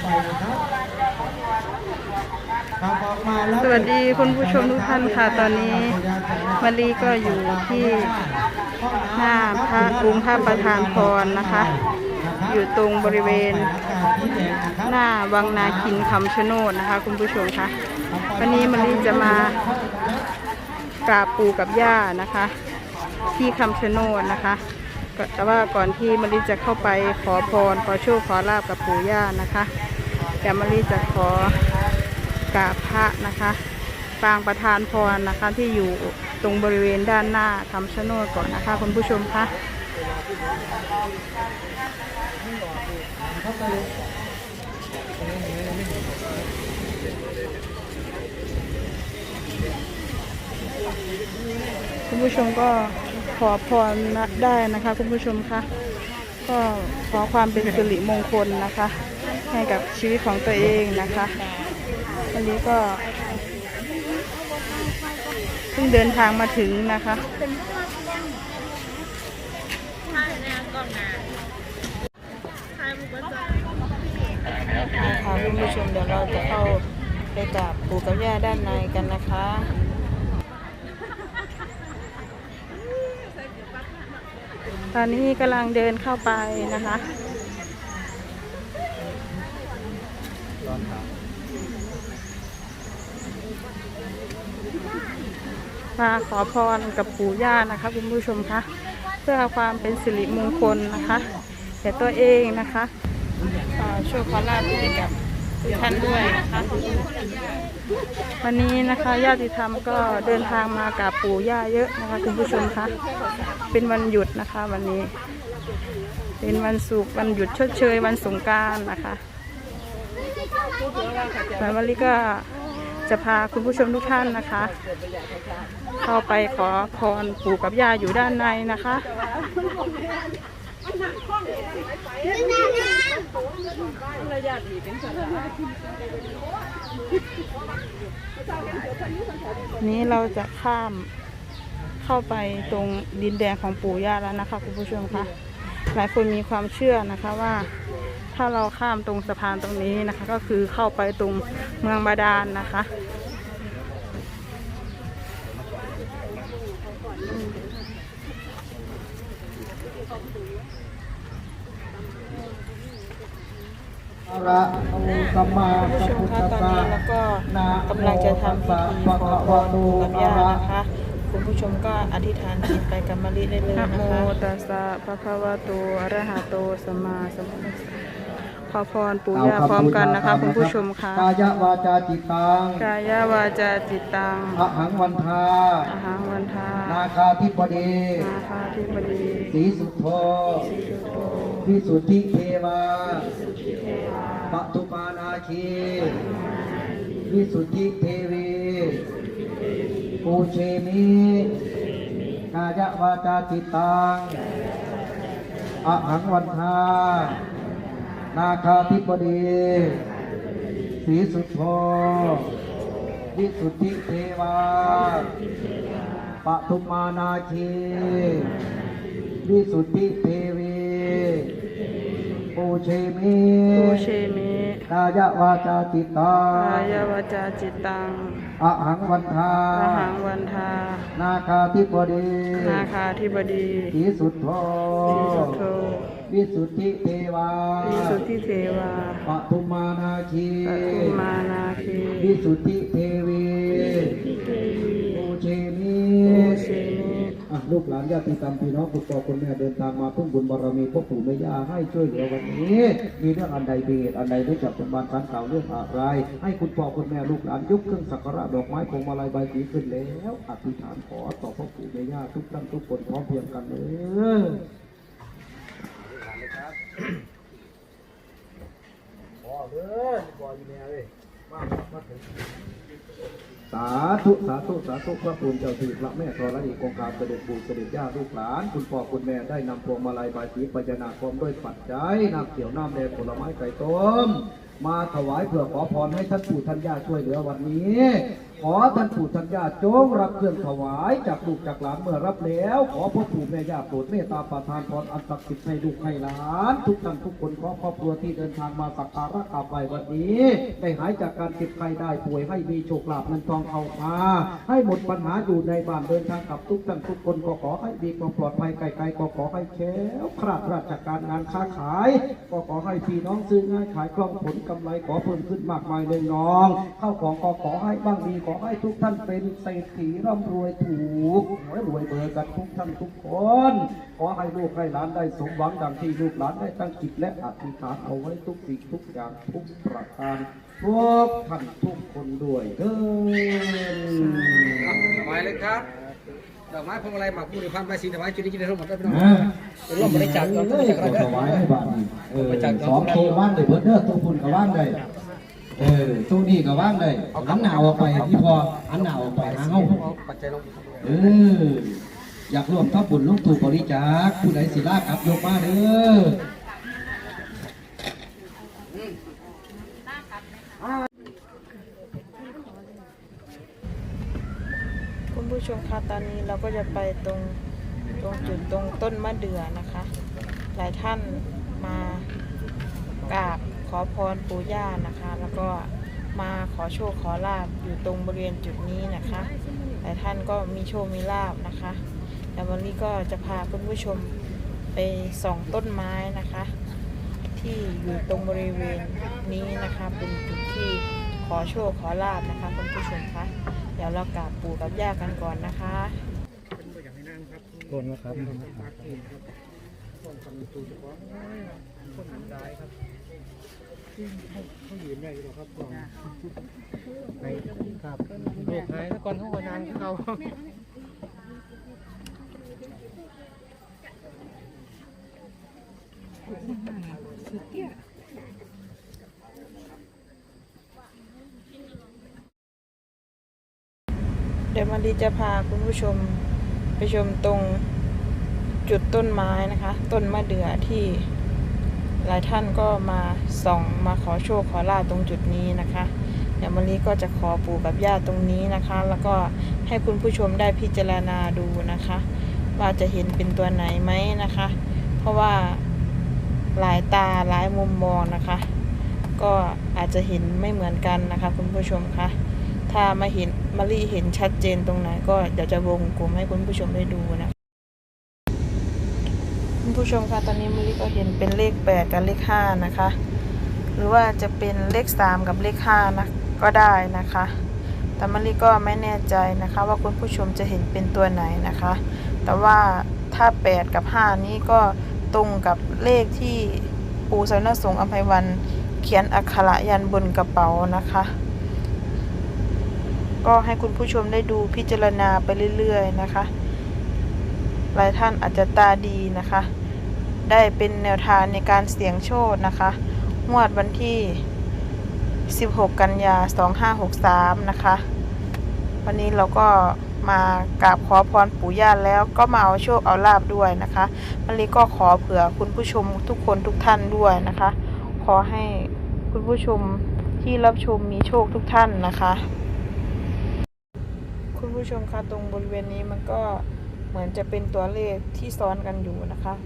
ไปนะครับสวัสดีคุณผู้ชมทุกท่านค่ะตอนนี้มารีก็อยู่ที่หน้าพระองค์พระประธานพรนะคะ อยู่ตรงบริเวณ หน้าวังนาคินคำชะโนดนะคะ คุณผู้ชมคะวันนี้มารีจะมากราบปู่กับย่านะคะ ที่คำชะโนดนะคะ แต่ว่าก่อนที่มารีจะเข้าไปขอพรขอโชคขอลาบกับปู่ย่านะคะเดี๋ยวมารีจะขอกราบพระนะคะปางประธานพรนะคะที่อยู่ตรงบริเวณด้านหน้าคำชะโนดก่อนนะคะคุณผู้ชมคะคุณผู้ชมก็ อพรได้นะคะคุณผู้ชมคะก็ขอความเป็นสิริมงคลนะคะ ให้กับชีวิตของตัวเองนะคะวันนี้ก็เพิ่งเดินทางมาถึงนะคะค่ะคุณผู้ชมเดี๋ยวเราจะเข้าไปกราบปู่กับย่าด้านในกันนะคะ ตอนนี้กำลังเดินเข้าไปนะคะมาขอพรกับปู่ย่านะคะคุณผู้ชมคะเพื่อความเป็นสิริมงคลนะคะแก่ตัวเองนะคะโชคขอลาภให้กับ ทุกท่านด้วยนะคะวันนี้นะคะญาติธรรมก็เดินทางมากับปู่ย่าเยอะนะคะคุณผู้ชมคะเป็นวันหยุดนะคะวันนี้ เป็นวันศุกร์วันหยุดชดเชยวันสงการนะคะแล้ววันนี้ก็จะพาคุณผู้ชมทุกท่านนะคะ เข้าไปขอพรปู่กับย่าอยู่ด้านในนะคะ นี้เราจะข้ามเข้าไปตรงดินแดงของปู่ย่าแล้วนะคะคุณผู้ชมคะหลายคนมีความเชื่อนะคะว่า ถ้าเราข้ามตรงสะพานตรงนี้นะคะ ก็คือเข้าไปตรงเมืองบาดาลนนะคะอะ ระโอสัมมาคุณผู้สัชมพุทคะธัสตอนสะนี้เรากำลังจะทำพิธีขอพรกับย่านะคะคุณผู้ชมก็อธิษฐานจิตไปกับมะลิได้เลยนะคะนะโมตัสสะภะคะวะโตอะระหะโตสัมมาสัมพุทธัสสะขอพรปู่ย่าพร้อมกันนะคะคุณผู้ชมค่ะกายวาจาจิตตังกายวาจาจิตตังอะหังวันทาอหารวันทานาคาธิปดีนาคาธิบดีสีสุโธวิสุทธิเทวา ปทุปานาคีวิสุทธิเทวีปูเชมิกายวาจาจิตตังอะหังวันทานาคาธิปดีสีสุทโธวิสุทธิเทวาปทุมานาคีวิสุทธิเทวี ปูเชมิปูเชมิกายวาจาจิตตักางยวาจาจิตตังอะหังวันทาอาหารวันทา นาคาธิปดี นาคาธิบดีสีสุทโธสีสุโธวิสุทธิเทวา วิสุทธิเทวาปทุมมานาคีปทุมมานาคีวิสุทธิเทวี ลูกหลานญาติธรรมพี่น้องคุณพ่อคุณแม่เดินทางมาพึ่งบุญบารมีพ่อปู่แม่ย่าให้ช่วยเหลือวันนี้ มีเรื่องอันใดเป็นเหตุอันใดได้จากเป็นบานสันเก่าวเรื่องอะไร ให้คุณพ่อคุณแม่ลูกหลานยกเครื่องสักการะดอกไม้พวงมาลัยใบสีขึ้นแล้วอธิษฐานขอต่อพ่อปู่แม่ย่าทุกท่านทุกคนพร้อมเพียงกันเลยพอเลยพออยู่แม่เลย สาธุสาธุสาธุพระภูมิเจ้าที่พระแม่ธรณีกองการเสด็จปู่เสด็จย่าลูกหลาน คุณพ่อคุณแม่ได้นำพวงมาลัยบายสีปัญนาพร้อมด้วยปัจจัยน้ำเขียวน้ำแดงผลไม้ไก่ต้ม มาถวายเพื่อขอพรให้ท่านปู่ท่านย่าช่วยเหลือวันนี้ ขอท่านปู่ท่านย่าจงรับเครื่องถวายจากลูกจากหลานเมื่อรับแล้ว ขอพ่อปู่แม่ย่าโปรดเมตตาประทานพรอันศักดิ์สิทธิ์ให้ลูกให้หลาน ทุกท่านทุกคนขอครอบครัวที่เดินทางมาสักการะกราบไหว้วันนี้ได้หายจากการเจ็บไข้ได้ป่วยให้มีโชคลาภเงินทองเข้ามา ให้หมดปัญหาอยู่ในบ้านเดินทางกับทุกท่านทุกคนก็ขอให้มีความปลอดภัยไกลๆก็ขอให้แข็งคราดราชการงานค้าขาย ก็ขอให้พี่น้องซื้อง่ายขายคล่องผลกำไรขอเพิ่มขึ้นมากมายเลยน้อง เข้าของก็ขอให้บ้างดีขอให้ทุกท่านเป็นเศรษฐีร่ำรวยถูกหวยรวยเบอร์กันทุกท่านทุกคน ขอให้ลูกให้หลานได้สมหวังดังที่ลูกหลานได้ตั้งจิตและอธิษฐานเอาไว้ทุกสิ่งทุกอย่างทุกประการทุกท่านทุกคนด้วยเถิดถวายเลยครับดอกไม้พวงมาลัยหมากผู้ในความใบสีถวายจุดนี้จุดนี้ทั้งหมดได้พี่น้องอ่าเป็นร่วมบริจาคเราต้องบริจาคเราถวายให้บ้านนี่เออสองโตว่างเลยเบิดเด้อตัวคุณก็ว่างเลย เออตัวนี้ก็ว่างเลยหันหนาวออกไปที่พอหันหนาวออกไปหาเฮาปัจจัยลงเอออยากร่วมทำบุญลงถูกบริจาคผู้ใดสิลากลับยกมาเด้อคุณผู้ชมคะตอนนี้เราก็จะไปตรงตรงจุดตรงต้นมะเดื่อนะคะ หลายท่านมากราบข อพรปู่ย่านะคะ แล้วก็มาขอโชคขอลาบอยู่ตรงบริเวณจุดนี้นะคะหลายท่านก็มีโชคมีลาบนะคะแต่วันนี้ก็จะพาคุณผู้ชมไปส่องต้นไม้นะคะ ที่อยู่ตรงบริเวณนี้นะคะ เป็นจุดที่ขอโชคขอลาบนะคะคุณผู้ชมคะเดี๋ยวเรากราบปู่กับย่ากันก่อนนะคะคนนะครับ ไครับลูกหายแล้วก่อนเขาวันานเขาเดี๋ยวมารีจะพาคุณผู้ชมไปชมตรงจุดต้นไม้นะคะ ต้นมะเดื่อที่ หลายท่านก็มาส่องมาขอโชคขอลาบตรงจุดนี้นะคะเดี๋ยวมารีก็จะขอปู่กับย่าตรงนี้นะคะ แล้วก็ให้คุณผู้ชมได้พิจารณาดูนะคะ ว่าจะเห็นเป็นตัวไหนไหมนะคะ เพราะว่าหลายตาหลายมุมมองนะคะ ก็อาจจะเห็นไม่เหมือนกันนะคะ คุณผู้ชมคะถ้ามาเห็นมารีเห็นชัดเจนตรงไหนก็เดี๋ยวจะวงกลมให้คุณผู้ชมได้ดูนะ ผู้ชมคะตอนนี้มารีก็เห็นเป็นเลขแปดกับเลขห้านะคะ หรือว่าจะเป็นเลขสามกับเลขห้านะก็ได้นะคะ แต่มารีก็ไม่แน่ใจนะคะ ว่าคุณผู้ชมจะเห็นเป็นตัวไหนนะคะ แต่ว่าถ้าแปดกับห้านี้ก็ตรงกับเลขที่ปู่สนสงฆ์อัมไพวันเขียนอักขระยันบนกระเป๋านะคะ ก็ให้คุณผู้ชมได้ดูพิจารณาไปเรื่อยๆนะคะหลายท่านอาจจะตาดีนะคะ ได้เป็นแนวทางในการเสี่ยงโชคนะคะงวดวันที่ 16 กันยา 2563 นะคะ วันนี้เราก็มากราบขอพรปู่ย่าแล้วก็มาเอาโชคเอาลาบด้วยนะคะวันนี้ก็ขอเผื่อคุณผู้ชมทุกคนทุกท่านด้วยนะคะ ขอให้คุณผู้ชมที่รับชมมีโชคทุกท่านนะคะ คุณผู้ชมคะตรงบริเวณนี้มันก็เหมือนจะเป็นตัวเลขที่ซ้อนกันอยู่นะคะ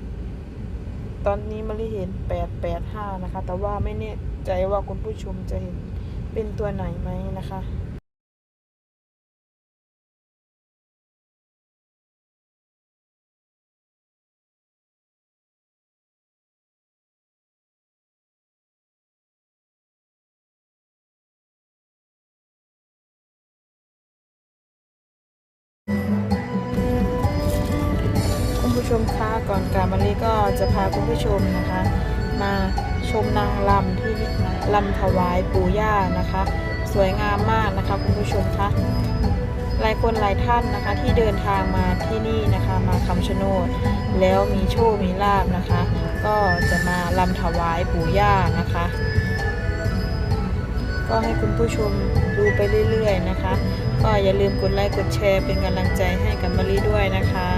ตอนนี้มารีเห็น 885 นะคะ แต่ว่าไม่แน่ใจว่าคุณผู้ชมจะเห็นเป็นตัวไหนไหมนะคะ ผู้ชมคะก่อนการมารีก็จะพาคุณผู้ชมนะคะ มาชมนางลำที่ลำถวายปู่ย่านะคะ สวยงามมากนะคะคุณผู้ชมคะหลายคนหลายท่านนะคะที่เดินทางมาที่นี่นะคะมาคำชะโนดแล้วมีโชคมีลาบนะคะ ก็จะมาลำถวายปู่ย่านะคะ ก็ให้คุณผู้ชมดูไปเรื่อยๆนะคะ ก็อย่าลืมกดไลค์กดแชร์เป็นกำลังใจให้กับมารีด้วยนะคะ